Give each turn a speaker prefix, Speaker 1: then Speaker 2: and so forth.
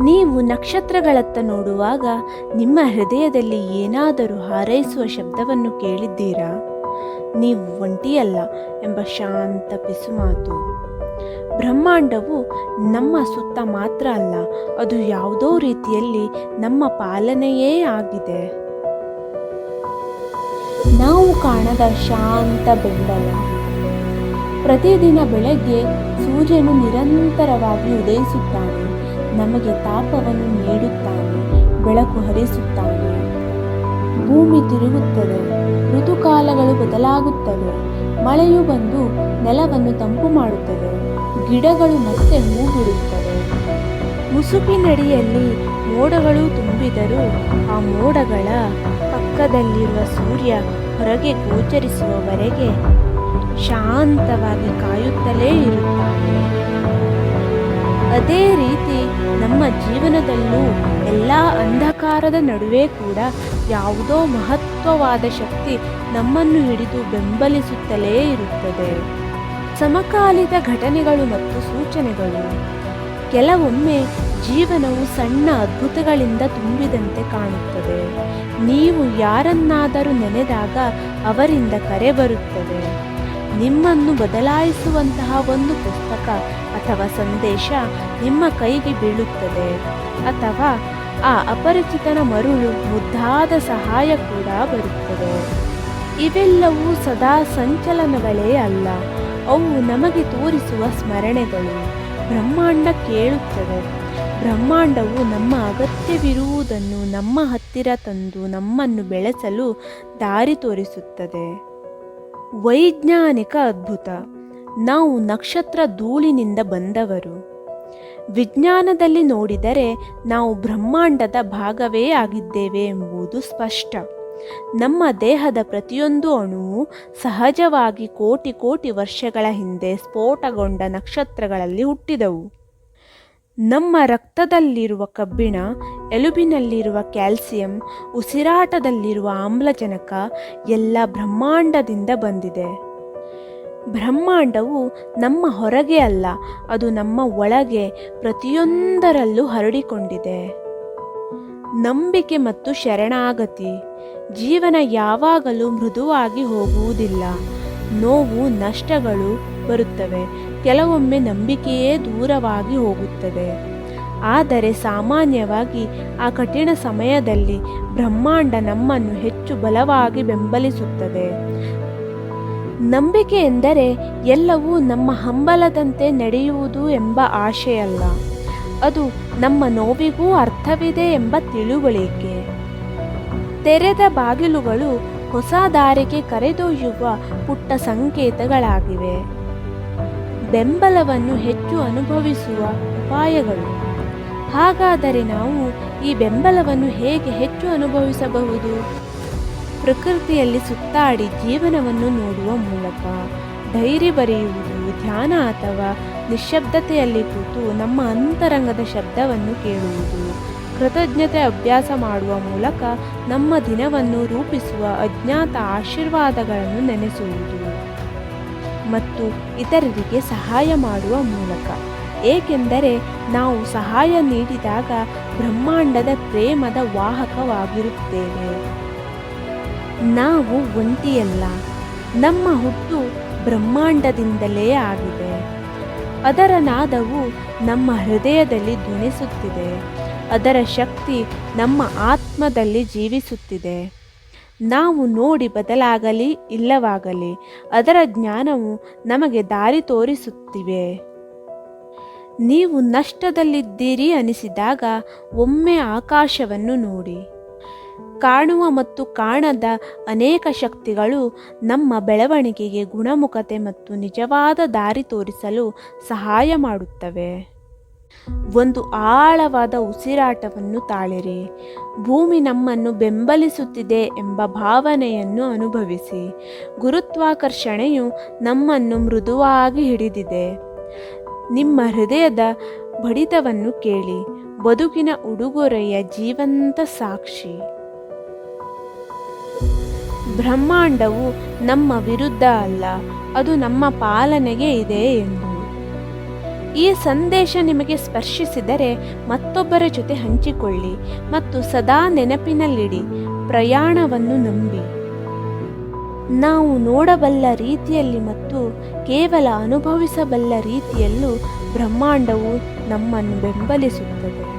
Speaker 1: ನೀವು ನಕ್ಷತ್ರಗಳತ್ತ ನೋಡುವಾಗ ನಿಮ್ಮ ಹೃದಯದಲ್ಲಿ ಏನಾದರೂ ಹಾರೈಸುವ ಶಬ್ದವನ್ನು ಕೇಳಿದ್ದೀರಾ? ನೀವು ಒಂಟಿಯಲ್ಲ ಎಂಬ ಶಾಂತ ಪಿಸುಮಾತು. ಬ್ರಹ್ಮಾಂಡವು ನಮ್ಮ ಸುತ್ತ ಮಾತ್ರ ಅಲ್ಲ, ಅದು ಯಾವುದೋ ರೀತಿಯಲ್ಲಿ ನಮ್ಮ ಪಾಲನೆಯೇ ಆಗಿದೆ. ನಾವು ಕಾಣದ ಶಾಂತ ಬೆಂಬಲ. ಪ್ರತಿದಿನ ಬೆಳಗ್ಗೆ ಸೂರ್ಯನು ನಿರಂತರವಾಗಿ ಉದಯಿಸುತ್ತಾನೆ. ನಮಗೆ ತಾಪವನ್ನು ನೀಡುತ್ತಾನೆ, ಬೆಳಕು ಹರಿಸುತ್ತಾನೆ. ಭೂಮಿ ತಿರುಗುತ್ತದೆ, ಋತುಕಾಲಗಳು ಬದಲಾಗುತ್ತವೆ. ಮಳೆಯು ಬಂದು ನೆಲವನ್ನು ತಂಪು ಮಾಡುತ್ತದೆ, ಗಿಡಗಳು ಮತ್ತೆ ಹೂ ಬಿಡುತ್ತವೆ ಮುಸುಕಿನಡಿಯಲ್ಲಿ ಮೋಡಗಳು ತುಂಬಿದರೂ ಆ ಮೋಡಗಳ ಪಕ್ಕದಲ್ಲಿರುವ ಸೂರ್ಯ ಹೊರಗೆ ಗೋಚರಿಸುವವರೆಗೆ ಶಾಂತವಾಗಿ ಕಾಯುತ್ತಲೇ ಇರುತ್ತಾನೆ. ಅದೇ ರೀತಿ ನಮ್ಮ ಜೀವನದಲ್ಲೂ ಎಲ್ಲ ಅಂಧಕಾರದ ನಡುವೆ ಕೂಡ ಯಾವುದೋ ಮಹತ್ವವಾದ ಶಕ್ತಿ ನಮ್ಮನ್ನು ಹಿಡಿದು ಬೆಂಬಲಿಸುತ್ತಲೇ ಇರುತ್ತದೆ. ಸಮಕಾಲೀನ ಘಟನೆಗಳು ಮತ್ತು ಸೂಚನೆಗಳು. ಕೆಲವೊಮ್ಮೆ ಜೀವನವು ಸಣ್ಣ ಅದ್ಭುತಗಳಿಂದ ತುಂಬಿದಂತೆ ಕಾಣುತ್ತದೆ. ನೀವು ಯಾರನ್ನಾದರೂ ನೆನೆದಾಗ ಅವರಿಂದ ಕರೆ ಬರುತ್ತದೆ. ನಿಮ್ಮನ್ನು ಬದಲಾಯಿಸುವಂತಹ ಒಂದು ಪುಸ್ತಕ ಅಥವಾ ಸಂದೇಶ ನಿಮ್ಮ ಕೈಗೆ ಬೀಳುತ್ತದೆ. ಅಥವಾ ಆ ಅಪರಿಚಿತನ ಮರುಳು ಮುದ್ದಾದ ಸಹಾಯ ಕೂಡ ಬರುತ್ತದೆ. ಇವೆಲ್ಲವೂ ಸದಾ ಸಂಚಲನಗಳೇ ಅಲ್ಲ, ಅವು ನಮಗೆ ತೋರಿಸುವ ಸ್ಮರಣೆಗಳು. ಬ್ರಹ್ಮಾಂಡ ಕೇಳುತ್ತದೆ. ಬ್ರಹ್ಮಾಂಡವು ನಮ್ಮ ಅಗತ್ಯವಿರುವುದನ್ನು ನಮ್ಮ ಹತ್ತಿರ ತಂದು ನಮ್ಮನ್ನು ಬೆಳೆಸಲು ದಾರಿ ತೋರಿಸುತ್ತದೆ. ವೈಜ್ಞಾನಿಕ ಅದ್ಭುತ. ನಾವು ನಕ್ಷತ್ರ ಧೂಳಿನಿಂದ ಬಂದವರು. ವಿಜ್ಞಾನದಲ್ಲಿ ನೋಡಿದರೆ ನಾವು ಬ್ರಹ್ಮಾಂಡದ ಭಾಗವೇ ಆಗಿದ್ದೇವೆ ಎಂಬುದು ಸ್ಪಷ್ಟ. ನಮ್ಮ ದೇಹದ ಪ್ರತಿಯೊಂದು ಅಣುವು ಸಹಜವಾಗಿ ಕೋಟಿ ಕೋಟಿ ವರ್ಷಗಳ ಹಿಂದೆ ಸ್ಫೋಟಗೊಂಡ ನಕ್ಷತ್ರಗಳಲ್ಲಿ ಹುಟ್ಟಿದವು. ನಮ್ಮ ರಕ್ತದಲ್ಲಿರುವ ಕಬ್ಬಿಣ, ಎಲುಬಿನಲ್ಲಿರುವ ಕ್ಯಾಲ್ಸಿಯಂ, ಉಸಿರಾಟದಲ್ಲಿರುವ ಆಮ್ಲಜನಕ ಎಲ್ಲ ಬ್ರಹ್ಮಾಂಡದಿಂದ ಬಂದಿದೆ. ಬ್ರಹ್ಮಾಂಡವು ನಮ್ಮ ಹೊರಗೆ ಅಲ್ಲ, ಅದು ನಮ್ಮ ಒಳಗೆ ಪ್ರತಿಯೊಂದರಲ್ಲೂ ಹರಡಿಕೊಂಡಿದೆ. ನಂಬಿಕೆ ಮತ್ತು ಶರಣಾಗತಿ. ಜೀವನ ಯಾವಾಗಲೂ ಮೃದುವಾಗಿ ಹೋಗುವುದಿಲ್ಲ. ನೋವು, ನಷ್ಟಗಳು ಬರುತ್ತವೆ. ಕೆಲವೊಮ್ಮೆ ನಂಬಿಕೆಯೇ ದೂರವಾಗಿ ಹೋಗುತ್ತದೆ. ಆದರೆ ಸಾಮಾನ್ಯವಾಗಿ ಆ ಕಠಿಣ ಸಮಯದಲ್ಲಿ ಬ್ರಹ್ಮಾಂಡ ನಮ್ಮನ್ನು ಹೆಚ್ಚು ಬಲವಾಗಿ ಬೆಂಬಲಿಸುತ್ತದೆ. ನಂಬಿಕೆ ಎಂದರೆ ಎಲ್ಲವೂ ನಮ್ಮ ಹಂಬಲದಂತೆ ನಡೆಯುವುದು ಎಂಬ ಆಶೆಯಲ್ಲ. ಅದು ನಮ್ಮ ನೋವಿಗೂ ಅರ್ಥವಿದೆ ಎಂಬ ತಿಳುವಳಿಕೆ. ತೆರೆದ ಬಾಗಿಲುಗಳು ಹೊಸ ದಾರಿಗೆ ಕರೆದೊಯ್ಯುವ ಪುಟ್ಟ ಸಂಕೇತಗಳಾಗಿವೆ. ಬೆಂಬಲವನ್ನು ಹೆಚ್ಚು ಅನುಭವಿಸುವ ಉಪಾಯಗಳು. ಹಾಗಾದರೆ ನಾವು ಈ ಬೆಂಬಲವನ್ನು ಹೇಗೆ ಹೆಚ್ಚು ಅನುಭವಿಸಬಹುದು? ಪ್ರಕೃತಿಯಲ್ಲಿ ಸುತ್ತಾಡಿ ಜೀವನವನ್ನು ನೋಡುವ ಮೂಲಕ. ಧೈರ್ಯ ಬರೆಯುವುದು ಧ್ಯಾನ ಅಥವಾ ನಿಶ್ಶಬ್ದತೆಯಲ್ಲಿ ಕೂತು ನಮ್ಮ ಅಂತರಂಗದ ಶಬ್ದವನ್ನು ಕೇಳುವುದು. ಕೃತಜ್ಞತೆ ಅಭ್ಯಾಸ ಮಾಡುವ ಮೂಲಕ ನಮ್ಮ ದಿನವನ್ನು ರೂಪಿಸುವ ಅಜ್ಞಾತ ಆಶೀರ್ವಾದಗಳನ್ನು ನೆನೆಸುವುದು ಮತ್ತು ಇತರರಿಗೆ ಸಹಾಯ ಮಾಡುವ ಮೂಲಕ. ಏಕೆಂದರೆ ನಾವು ಸಹಾಯ ನೀಡಿದಾಗ ಬ್ರಹ್ಮಾಂಡದ ಪ್ರೇಮದ ವಾಹಕವಾಗಿರುತ್ತೇವೆ. ನಾವು ಒಂಟಿಯಲ್ಲ, ನಮ್ಮ ಹುಟ್ಟು ಬ್ರಹ್ಮಾಂಡದಿಂದಲೇ ಆಗಿದೆ. ಅದರ ನಾದವು ನಮ್ಮ ಹೃದಯದಲ್ಲಿ ಧ್ವನಿಸುತ್ತಿದೆ. ಅದರ ಶಕ್ತಿ ನಮ್ಮ ಆತ್ಮದಲ್ಲಿ ಜೀವಿಸುತ್ತಿದೆ. ನಾವು ನೋಡಿ ಬದಲಾಗಲಿ, ಇಲ್ಲವಾಗಲಿ, ಅದರ ಜ್ಞಾನವು ನಮಗೆ ದಾರಿ ತೋರಿಸುತ್ತಿವೆ. ನೀವು ನಷ್ಟದಲ್ಲಿದ್ದೀರಿ ಅನಿಸಿದಾಗ ಒಮ್ಮೆ ಆಕಾಶವನ್ನು ನೋಡಿ. ಕಾಣುವ ಮತ್ತು ಕಾಣದ ಅನೇಕ ಶಕ್ತಿಗಳು ನಮ್ಮ ಬೆಳವಣಿಗೆಗೆ ಗುಣಮುಖತೆ ಮತ್ತು ನಿಜವಾದ ದಾರಿ ತೋರಿಸಲು ಸಹಾಯ ಮಾಡುತ್ತವೆ. ಒಂದು ಆಳವಾದ ಉಸಿರಾಟವನ್ನು ತಾಳಿರಿ. ಭೂಮಿ ನಮ್ಮನ್ನು ಬೆಂಬಲಿಸುತ್ತಿದೆ ಎಂಬ ಭಾವನೆಯನ್ನು ಅನುಭವಿಸಿ. ಗುರುತ್ವಾಕರ್ಷಣೆಯು ನಮ್ಮನ್ನು ಮೃದುವಾಗಿ ಹಿಡಿದಿದೆ. ನಿಮ್ಮ ಹೃದಯದ ಬಡಿತವನ್ನು ಕೇಳಿ. ಬದುಕಿನ ಉಡುಗೊರೆಯ ಜೀವಂತ ಸಾಕ್ಷಿ. ಬ್ರಹ್ಮಾಂಡವು ನಮ್ಮ ವಿರುದ್ಧ ಅಲ್ಲ, ಅದು ನಮ್ಮ ಪಾಲನೆಗೆ ಇದೆ ಎಂದು. ಈ ಸಂದೇಶ ನಿಮಗೆ ಸ್ಪರ್ಶಿಸಿದರೆ ಮತ್ತೊಬ್ಬರ ಜೊತೆ ಹಂಚಿಕೊಳ್ಳಿ ಮತ್ತು ಸದಾ ನೆನಪಿನಲ್ಲಿಡಿ, ಪ್ರಯಾಣವನ್ನು ನಂಬಿ. ನಾವು ನೋಡಬಲ್ಲ ರೀತಿಯಲ್ಲಿ ಮತ್ತು ಕೇವಲ ಅನುಭವಿಸಬಲ್ಲ ರೀತಿಯಲ್ಲೂ ಬ್ರಹ್ಮಾಂಡವು ನಮ್ಮನ್ನು ಬೆಂಬಲಿಸುತ್ತದೆ.